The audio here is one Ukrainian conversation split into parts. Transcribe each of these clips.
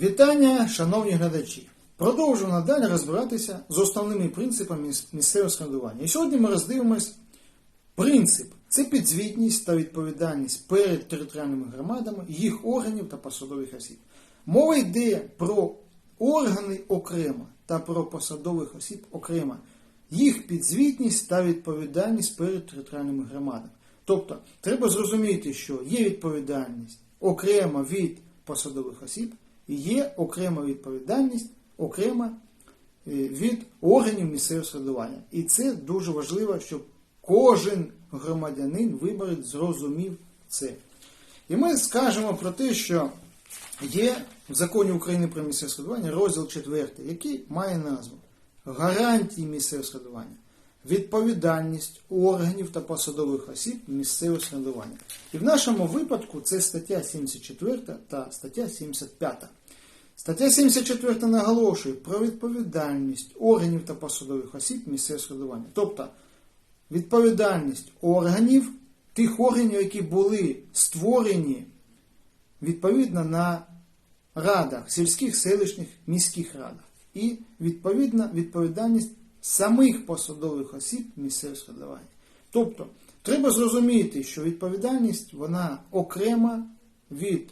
Вітання, шановні глядачі! Продовжуємо надалі розбиратися з основними принципами місцевого самоврядування. І сьогодні ми роздивимось принцип це підзвітність та відповідальність перед територіальними громадами, їх органів та посадових осіб. Мова йде про органи окремо та про посадових осіб окремо, їх підзвітність та відповідальність перед територіальними громадами. Тобто, треба зрозуміти, що є відповідальність окремо від посадових осіб, є окрема відповідальність окремо е, від органів місцевого самоврядування. І це дуже важливо, щоб кожен громадянин виборець зрозумів це. І ми скажемо про те, що є в законі України про місцеве самоврядування розділ 4, який має назву Гарантії місцевого самоврядування, відповідальність органів та посадових осіб місцевого самоврядування. І в нашому випадку це стаття 74 та стаття 75. Стаття 74 наголошує про відповідальність органів та посадових осіб місцевого самоврядування. Тобто відповідальність органів, тих органів, які були створені відповідно на радах, сільських, селищних, міських радах. І відповідна відповідальність самих посадових осіб місцевого самоврядування. Тобто, треба зрозуміти, що відповідальність вона окрема від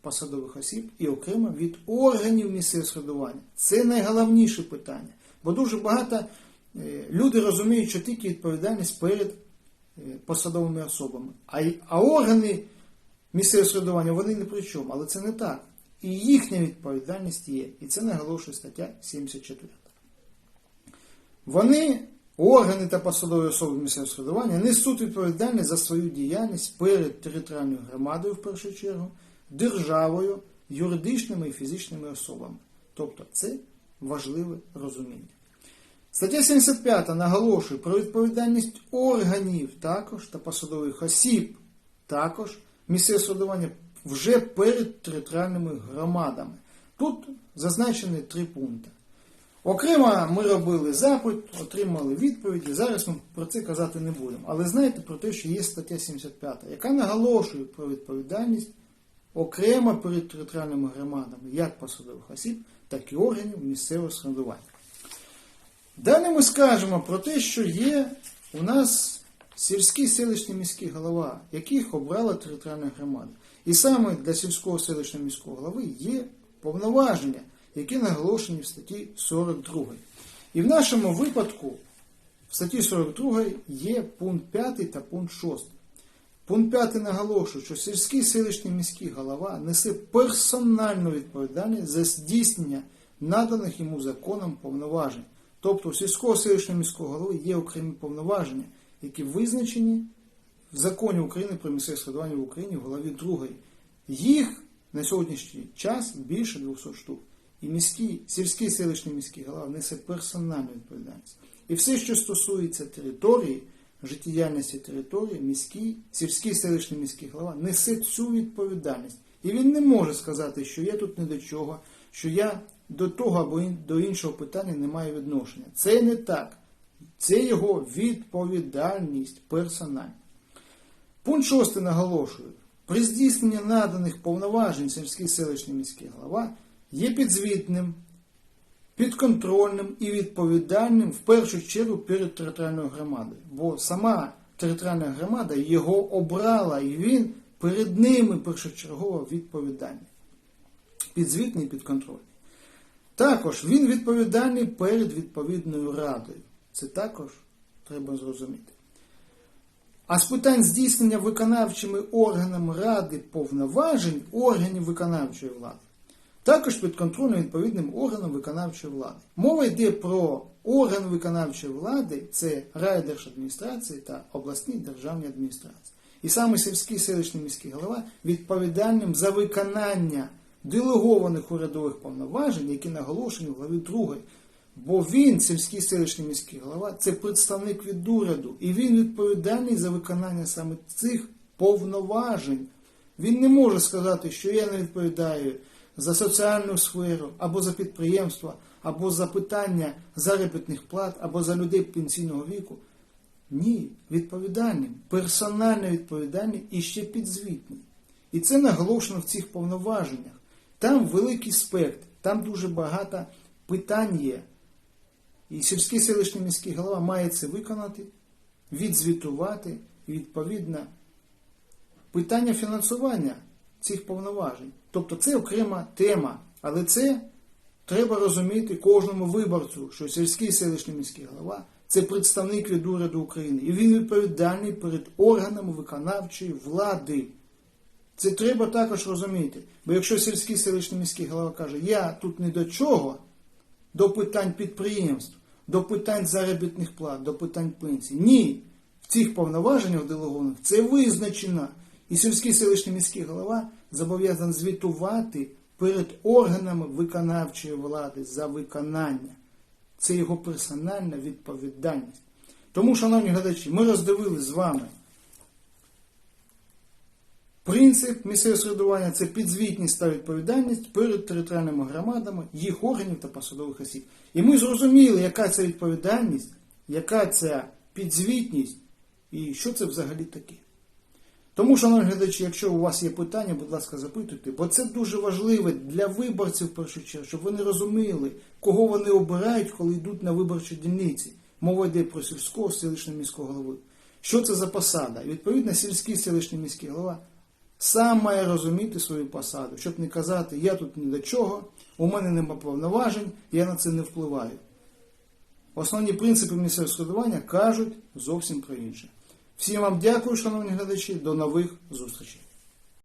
посадових осіб і окремо від органів місцевого самоврядування. Це найголовніше питання. Бо дуже багато е, люди розуміють, що тільки відповідальність перед е, посадовими особами. А, а органи місцевого самоврядування вони не при чому, але це не так. І їхня відповідальність є. І це наголошує стаття 74. Вони, органи та посадові особи місцевого самоврядування, несуть відповідальність за свою діяльність перед територіальною громадою в першу чергу, державою, юридичними і фізичними особами. Тобто це важливе розуміння. Стаття 75 наголошує про відповідальність органів також та посадових осіб також місцевого самоврядування вже перед територіальними громадами. Тут зазначені три пункти. Окремо ми робили запит, отримали відповіді. Зараз ми про це казати не будемо. Але знайте про те, що є стаття 75, яка наголошує про відповідальність окремо перед територіальними громадами як посадових осіб, так і органів місцевого самоврядування. Далі ми скажемо про те, що є у нас сільський селищний міський голова, яких обрала територіальна громада. І саме для сільського селищного міського голови є повноваження, які наголошені в статті 42. І в нашому випадку в статті 42 є пункт 5 та пункт 6. Пункт 5 наголошує, що сільський селищний міський голова несе персональну відповідальність за здійснення наданих йому законом повноважень. Тобто у сільського селищного міського голови є окремі повноваження, які визначені в законі України про місцеве самоврядування в Україні в голові 2. Їх на сьогоднішній час більше 200 штук. І міський, сільський селищний міський голова несе персональну відповідальність. І все, що стосується території, життєдіяльності території, міський, сільський селищний міський голова несе цю відповідальність. І він не може сказати, що я тут не до чого, що я до того або до іншого питання не маю відношення. Це не так. Це його відповідальність персональна. Пункт 6 наголошує, при здійсненні наданих повноважень сільський селищний міський голова є підзвітним, підконтрольним і відповідальним в першу чергу перед територіальною громадою. Бо сама територіальна громада його обрала, і він перед ними першочергово відповідальний. Підзвітний підконтрольний. Також він відповідальний перед відповідною радою. Це також треба зрозуміти. А з питань здійснення виконавчими органами ради повноважень органів виконавчої влади, також підконтрольним відповідним органам виконавчої влади. Мова йде про орган виконавчої влади, це райдержадміністрації та обласні державні адміністрації. І саме сільський селищний міський голова відповідальним за виконання делегованих урядових повноважень, які наголошені в главі 2. Бо він, сільський селищний міський голова, це представник від уряду, і він відповідальний за виконання саме цих повноважень. Він не може сказати, що я не відповідаю за соціальну сферу, або за підприємства, або за питання заробітних плат, або за людей пенсійного віку. Ні, відповідальним, персонально відповідальний і ще підзвітний. І це наголошено в цих повноваженнях. Там великий спектр, там дуже багато питань є. І сільський селищний міський голова має це виконати, відзвітувати і відповідно питання фінансування цих повноважень. Тобто це окрема тема, але це треба розуміти кожному виборцю, що сільський селищний міський голова це представник від уряду України, і він відповідальний перед органами виконавчої влади. Це треба також розуміти. Бо якщо сільський селищний міський голова каже, я тут не до чого, до питань підприємств, до питань заробітних плат, до питань пенсій. Ні. В цих повноваженнях делегованих це визначено. І сільський селищний міський голова зобов'язаний звітувати перед органами виконавчої влади за виконання. Це його персональна відповідальність. Тому, шановні глядачі, ми роздивили з вами Принцип місцевого середування це підзвітність та відповідальність перед територіальними громадами, їх органів та посадових осіб. І ми зрозуміли, яка це відповідальність, яка це підзвітність і що це взагалі таке. Тому, шановні глядачі, якщо у вас є питання, будь ласка, запитуйте, бо це дуже важливо для виборців в першу чергу, щоб вони розуміли, кого вони обирають, коли йдуть на виборчі дільниці. Мова йде про сільського селищного міського голови. Що це за посада? Відповідно, сільський селищний міський голова сам має розуміти свою посаду, щоб не казати, я тут ні до чого, у мене нема повноважень, я на це не впливаю. Основні принципи місцевого складування кажуть зовсім про інше. Всім вам дякую, шановні глядачі, до нових зустрічей.